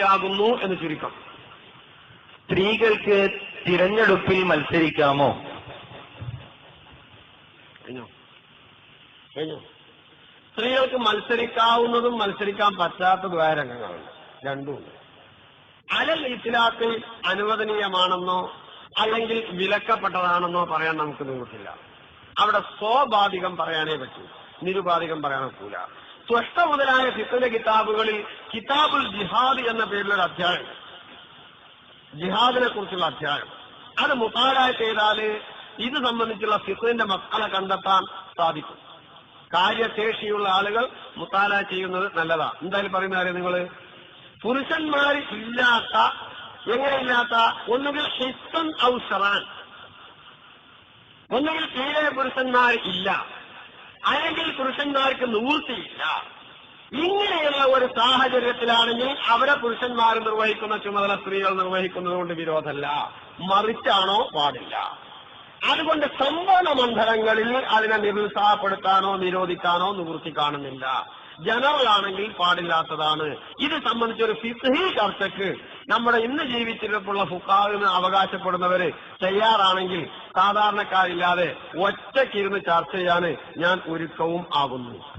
അനുവദനീയാകുന്നു എന്ന് ചുരുക്കം. സ്ത്രീകൾക്ക് തിരഞ്ഞെടുപ്പിൽ മത്സരിക്കാമോ? സ്ത്രീകൾക്ക് മത്സരിക്കാവുന്നതും മത്സരിക്കാൻ പറ്റാത്തതുമായ രംഗങ്ങളുണ്ട്. രണ്ടുമുണ്ട് അലൽ ഇസ്ലാത്തിൽ അനുവദനീയമാണെന്നോ അല്ലെങ്കിൽ വിലക്കപ്പെട്ടതാണെന്നോ പറയാൻ നമുക്ക് നിങ്ങൾക്കില്ല അവിടെ സ്വാഭാവികം പറയാനേ പറ്റൂ. നിരുപാധികം പറയാൻ ഒക്കൂല സ്വഷ്ട മുതലായ ഫിത്തിന്റെ കിതാബുകളിൽ കിതാബുൽ ജിഹാദ് എന്ന പേരിലൊരു അധ്യായം. ജിഹാദിനെ കുറിച്ചുള്ള അധ്യായം. അത് മുത്താലായ ചെയ്താൽ ഇത് സംബന്ധിച്ചുള്ള ഫിഖിന്റെ മക്കളെ കണ്ടെത്താൻ സാധിക്കും. കാര്യശേഷിയുള്ള ആളുകൾ മുത്താല ചെയ്യുന്നത് നല്ലതാ. എന്തായാലും പറയുന്ന കാര്യം നിങ്ങൾ പുരുഷന്മാർ ഇല്ലാത്ത എങ്ങനെയില്ലാത്ത ഒന്നുകിൽ ഹിസ്സൻ ഔസറാൻ ഒന്നുകിൽ തീരെ പുരുഷന്മാർ ഇല്ല. അല്ലെങ്കിൽ പുരുഷന്മാർക്ക് നിവൃത്തിയില്ല. ഇങ്ങനെയുള്ള ഒരു സാഹചര്യത്തിലാണെങ്കിൽ അവരെ പുരുഷന്മാർ നിർവഹിക്കുന്ന ചുമതല സ്ത്രീകൾ നിർവഹിക്കുന്നതുകൊണ്ട് വിരോധമല്ല. മറിച്ചാണോ? പാടില്ല. അതുകൊണ്ട് സംവരണ മണ്ഡലങ്ങളിൽ അതിനെ നിരുത്സാഹപ്പെടുത്താനോ നിരോധിക്കാനോ നിവൃത്തി കാണുന്നില്ല. ജനറൽ ആണെങ്കിൽ പാടില്ലാത്തതാണ്. ഇത് സംബന്ധിച്ച് ഒരു ഫിസ്ഹി ചർച്ചക്ക് നമ്മുടെ ഇന്ന് ജീവിച്ചിരുന്നപ്പോൾ ഫുക്കാവിന് അവകാശപ്പെടുന്നവര് തയ്യാറാണെങ്കിൽ സാധാരണക്കാരില്ലാതെ ഒറ്റയ്ക്കിരുന്ന് ചർച്ച ചെയ്യാൻ ഞാൻ ഒരുക്കവും ആകുന്നു.